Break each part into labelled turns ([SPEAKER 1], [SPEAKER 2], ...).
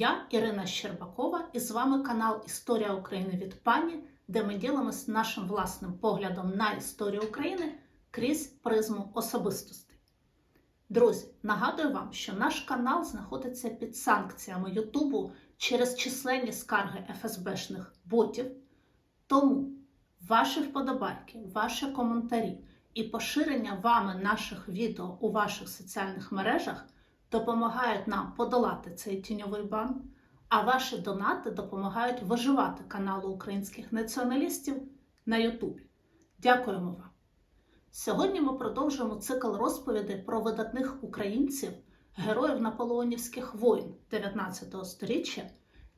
[SPEAKER 1] Я Ірина Щербакова, і з вами канал Історія України від пані, де ми ділимось нашим власним поглядом на історію України крізь призму особистостей. Друзі, нагадую вам, що наш канал знаходиться під санкціями Ютубу через численні скарги ФСБшних ботів. Тому ваші вподобайки, ваші коментарі і поширення вами наших відео у ваших соціальних мережах допомагають нам подолати цей тіньовий бан, а ваші донати допомагають виживати каналу українських націоналістів на Ютубі. Дякуємо вам! Сьогодні ми продовжуємо цикл розповідей про видатних українців, героїв наполеонівських воїн 19 століття,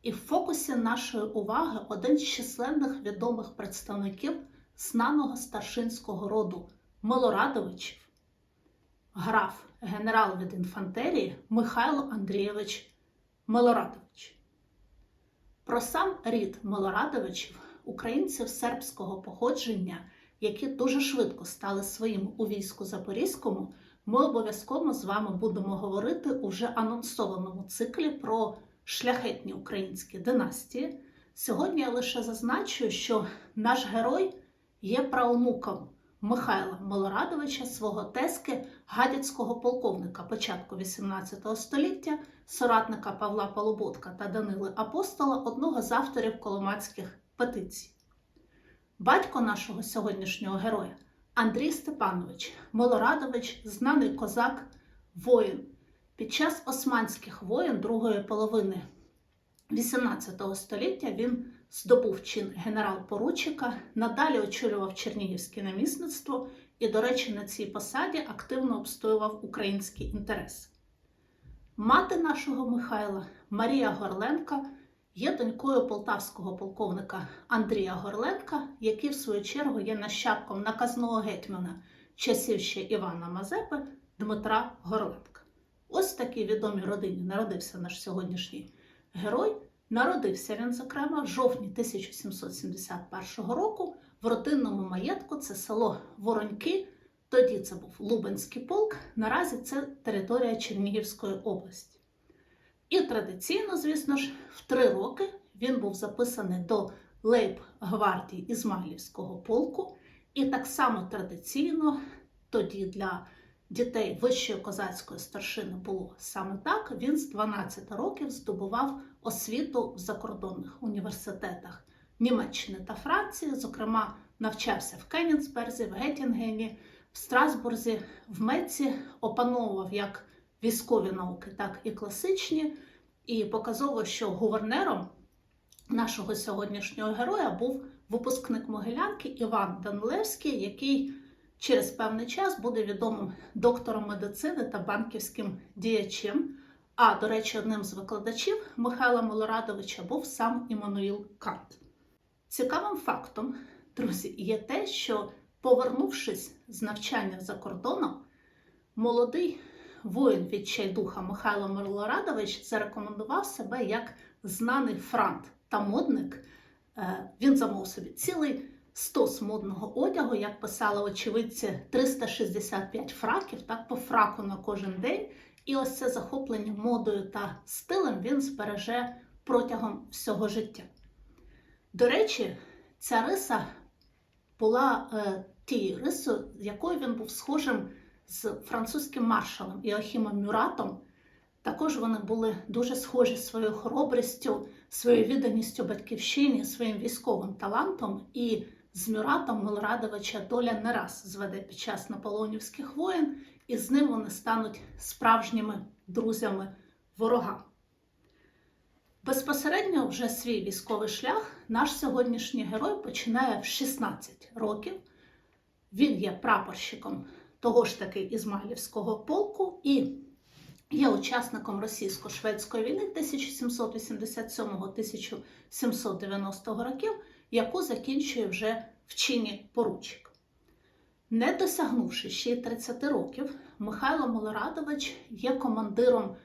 [SPEAKER 1] і в фокусі нашої уваги один з численних відомих представників знаного старшинського роду Милорадовичів, граф генерал від інфантерії Михайло Андрійович Милорадович. Про сам рід Милорадовичів, українців сербського походження, які дуже швидко стали своїм у війську Запорізькому, ми обов'язково з вами будемо говорити у вже анонсованому циклі про шляхетні українські династії. Сьогодні я лише зазначу, що наш герой є правонуком Михайла Милорадовича, свого тески, гадяцького полковника початку XVIII століття, соратника Павла Полуботка та Данили Апостола, одного з авторів коломацьких петицій. Батько нашого сьогоднішнього героя Андрій Степанович Милорадович, знаний козак, воїн. Під час османських воєн другої половини XVIII століття він здобув чин генерал-поручика, надалі очолював Чернігівське намісництво і, до речі, на цій посаді активно обстоював українські інтереси. Мати нашого Михайла Марія Горленка є донькою полтавського полковника Андрія Горленка, який, в свою чергу, є нащадком наказного гетьмана часів ще Івана Мазепи Дмитра Горленка. Ось такій відомій родині народився наш сьогоднішній герой. Народився він, зокрема, в жовтні 1771 року в родинному маєтку це село Вороньки. Тоді це був Лубенський полк, наразі це територія Чернігівської області. І традиційно, звісно ж, в три роки він був записаний до Лейб-гвардії Ізмайлівського полку, і так само традиційно тоді для дітей вищої козацької старшини було саме так. Він з 12 років здобував освіту в закордонних університетах Німеччини та Франції. Зокрема, навчався в Кенігсберзі, в Геттінгені, в Страсбурзі, в Меці, опановував як військові науки, так і класичні. І показово, що гувернером нашого сьогоднішнього героя був випускник Могилянки Іван Данилевський, який через певний час буде відомим доктором медицини та банківським діячем. А, до речі, одним з викладачів Михайла Милорадовича був сам Іммануїл Кант. Цікавим фактом, друзі, є те, що, повернувшись з навчання за кордоном, молодий воїн відчайдуха Михайло Милорадович зарекомендував себе як знаний франт та модник. Він замов собі цілий стос модного одягу, як писали очевидці, 365 фраків, так по фраку на кожен день. І ось це захоплення модою та стилем він збереже протягом всього життя. До речі, ця риса була е, тією рисою, з якою він був схожим з французьким маршалом Іохімом Мюратом. Також вони були дуже схожі своєю хоробрістю, своєю відданістю батьківщині, своїм військовим талантом. І з Мюратом Милорадовича доля не раз зведе під час наполеонівських воєн, і з ним вони стануть справжніми друзями ворога. Безпосередньо вже свій військовий шлях наш сьогоднішній герой починає в 16 років. Він є прапорщиком того ж таки Ізмайлівського полку і є учасником російсько-шведської війни 1787-1790 років, яку закінчує вже в чині поручик. Не досягнувши ще й 30 років, Михайло Милорадович є командиром,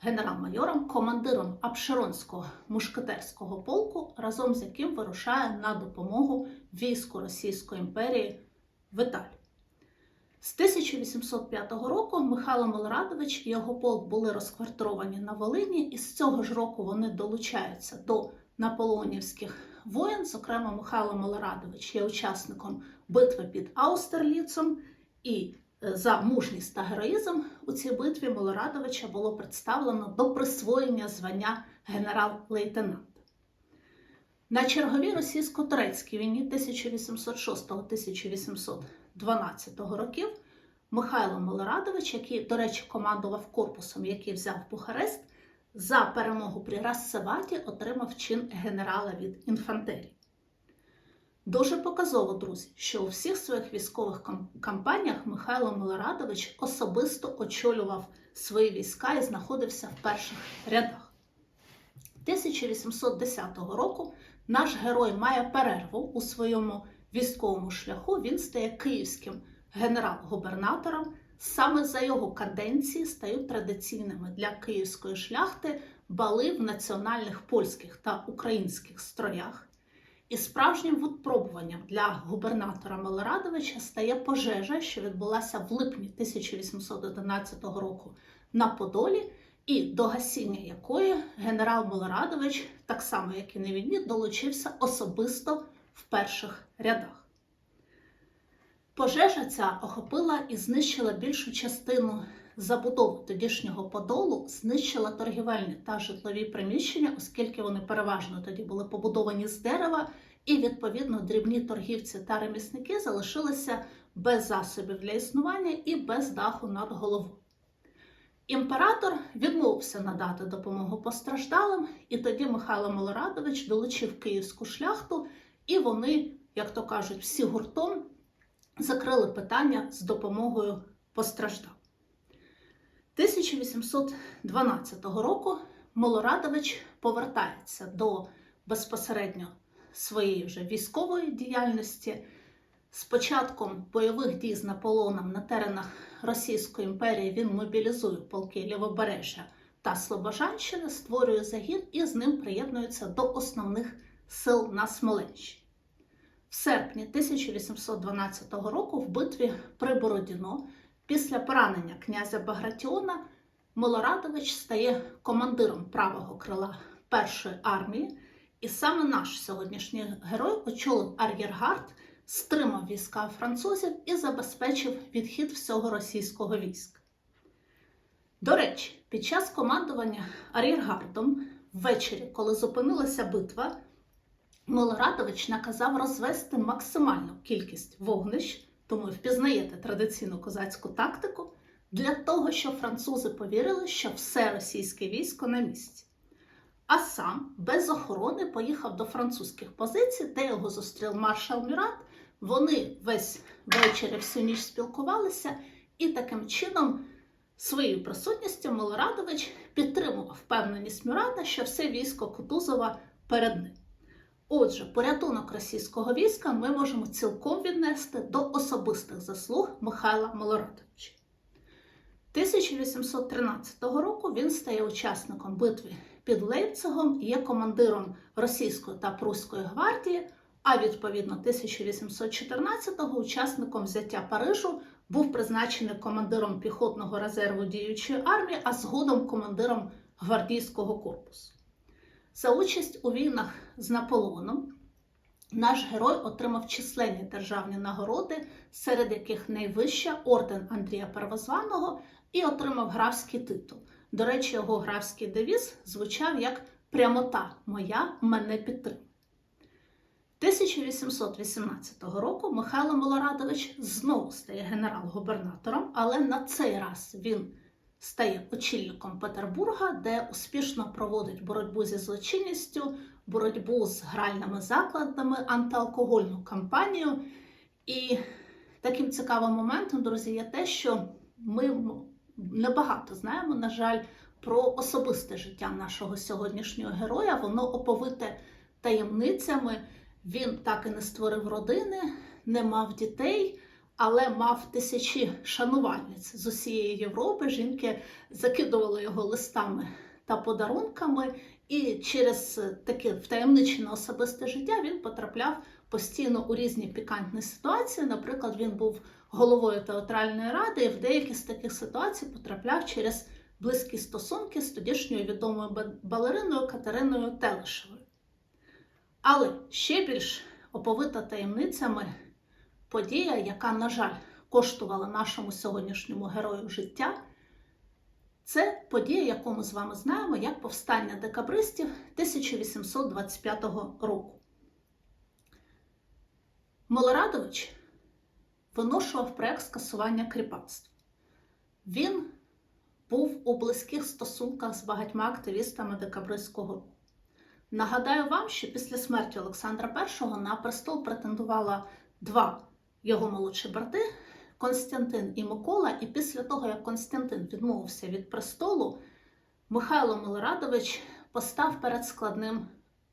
[SPEAKER 1] генерал-майором, командиром Апшеронського мушкетерського полку, разом з яким вирушає на допомогу війську Російської імперії в Італію. З 1805 року Михайло Милорадович і його полк були розквартировані на Волині, і з цього ж року вони долучаються до наполеонівських воєн. Зокрема, Михайло Милорадович є учасником битви під Аустерліцем, і е, за мужність та героїзм у цій битві Милорадовича було представлено до присвоєння звання генерал-лейтенант. На черговій російсько-турецькій війні 1806-1812 років Михайло Милорадович, який, до речі, командував корпусом, який взяв Бухарест, за перемогу при Рассеваті отримав чин генерала від інфантерії. Дуже показово, друзі, що у всіх своїх військових кампаніях Михайло Милорадович особисто очолював свої війська і знаходився в перших рядах. 1810 року наш герой має перерву у своєму військовому шляху. Він стає київським генерал-губернатором. Саме за його каденції стають традиційними для київської шляхти бали в національних польських та українських строях. І справжнім випробуванням для губернатора Милорадовича стає пожежа, що відбулася в липні 1811 року на Подолі, і до гасіння якої генерал Милорадович, так само як і на війні, долучився особисто в перших рядах. Пожежа ця охопила і знищила більшу частину забудови тодішнього Подолу, знищила торгівельні та житлові приміщення, оскільки вони переважно тоді були побудовані з дерева, і відповідно дрібні торгівці та ремісники залишилися без засобів для існування і без даху над головою. Імператор відмовився надати допомогу постраждалим, і тоді Михайло Милорадович долучив київську шляхту, і вони, як то кажуть, всі гуртом закрили питання з допомогою постраждалим. 1812 року Милорадович повертається до безпосередньо своєї вже військової діяльності. З початком бойових дій з Наполеоном на теренах Російської імперії він мобілізує полки Лівобережжя та Слобожанщини, створює загін і з ним приєднується до основних сил на Смоленщині. Серпні 1812 року в битві при Бородіно після поранення князя Багратіона Милорадович стає командиром правого крила першої армії, і саме наш сьогоднішній герой очолив ар'єргард, стримав війська французів і забезпечив відхід всього російського війська. До речі, під час командування ар'єргардом ввечері, коли зупинилася битва, Милорадович наказав розвести максимальну кількість вогнищ, тому і впізнаєте традиційну козацьку тактику, для того, щоб французи повірили, що все російське військо на місці. А сам без охорони поїхав до французьких позицій, де його зустрів маршал Мюрат. Вони весь вечір всю ніч спілкувалися, і таким чином своєю присутністю Милорадович підтримував впевненість Мюрата, що все військо Кутузова перед ним. Отже, порятунок російського війська ми можемо цілком віднести до особистих заслуг Михайла Милорадовича. 1813 року він стає учасником битви під Лейпцигом, є командиром російської та прусської гвардії, а відповідно 1814-го учасником взяття Парижу був призначений командиром піхотного резерву діючої армії, а згодом командиром гвардійського корпусу. За участь у війнах з Наполеоном наш герой отримав численні державні нагороди, серед яких найвища орден Андрія Первозваного і отримав графський титул. До речі, його графський девіз звучав як Прямота моя мене підтримує. 1818 року Михайло Милорадович знову стає генерал-губернатором, але на цей раз він стає очільником Петербурга, де успішно проводить боротьбу зі злочинністю, боротьбу з гральними закладами, антиалкогольну кампанію. І таким цікавим моментом, друзі, є те, що ми небагато знаємо, на жаль, про особисте життя нашого сьогоднішнього героя. Воно оповите таємницями. Він так і не створив родини, не мав дітей, але мав тисячі шанувальниць з усієї Європи. Жінки закидували його листами та подарунками, і через таке втаємничене особисте життя він потрапляв постійно у різні пікантні ситуації. Наприклад, він був головою театральної ради і в деякі з таких ситуацій потрапляв через близькі стосунки з тодішньою відомою балериною Катериною Телешевою. Але ще більш оповита таємницями подія, яка, на жаль, коштувала нашому сьогоднішньому герою життя, це подія, яку ми з вами знаємо як повстання декабристів 1825 року. Милорадович виношував проект скасування кріпацтва. Він був у близьких стосунках з багатьма активістами декабристського руху. Нагадаю вам, що після смерті Олександра І на престол претендувала два його молодші брати Константин і Микола. І після того, як Константин відмовився від престолу, Михайло Милорадович постав перед складним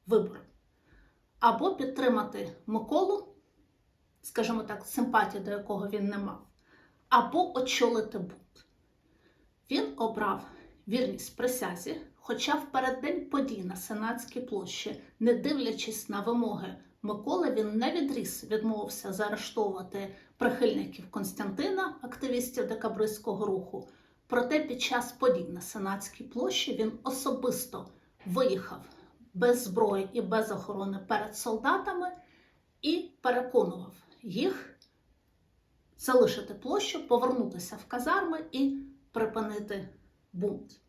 [SPEAKER 1] вибором або підтримати Миколу, скажімо так, симпатії до якого він не мав, або очолити бунт. Він обрав вірність присязі, хоча в переддень подій на Сенатській площі, не дивлячись на вимоги Миколи, він не відріс, відмовився заарештовувати прихильників Константина, активістів декабристського руху. Проте під час подій на Сенатській площі він особисто виїхав без зброї і без охорони перед солдатами і переконував їх залишити площу, повернутися в казарми і припинити бунт.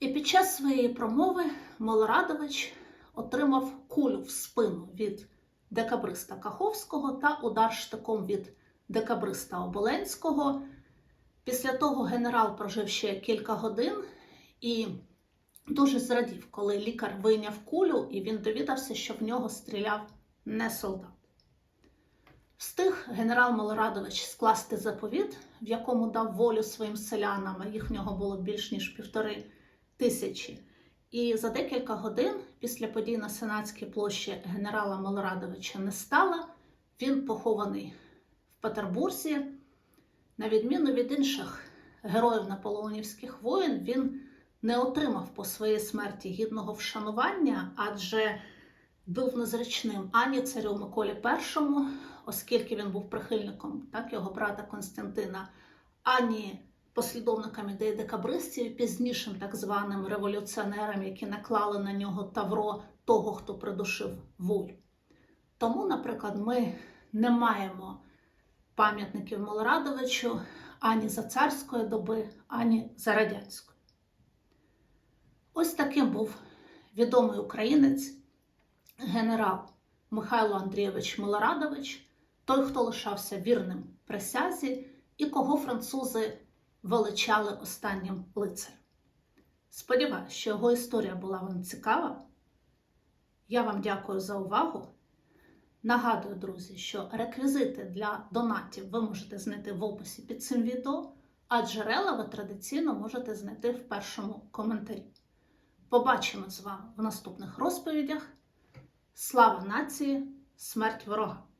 [SPEAKER 1] І під час своєї промови Милорадович отримав кулю в спину від декабриста Каховського та удар штиком від декабриста Оболенського. Після того генерал прожив ще кілька годин і дуже зрадів, коли лікар вийняв кулю, і він довідався, що в нього стріляв не солдат. Встиг генерал Милорадович скласти заповіт, в якому дав волю своїм селянам, а їх в нього було більш ніж півтори тисячі. І за декілька годин після подій на Сенатській площі генерала Милорадовича не стало. Він похований в Петербурзі. На відміну від інших героїв наполеонівських воїн, він не отримав по своїй смерті гідного вшанування, адже був незручним ані царю Миколі І, оскільки він був прихильником так, його брата Константина, ані послідовникам ідеї декабристів, пізнішим так званим революціонерам, які наклали на нього тавро того, хто придушив волю. Тому, наприклад, ми не маємо пам'ятників Милорадовичу ані за царської доби, ані за радянської. Ось таким був відомий українець, генерал Михайло Андрійович Милорадович, той, хто лишався вірним присязі і кого французи величали останнім лицарем. Сподіваюсь, що його історія була вам цікава. Я вам дякую за увагу. Нагадую, друзі, що реквізити для донатів ви можете знайти в описі під цим відео, а джерела ви традиційно можете знайти в першому коментарі. Побачимо з вами в наступних розповідях. Слава нації, смерть ворога!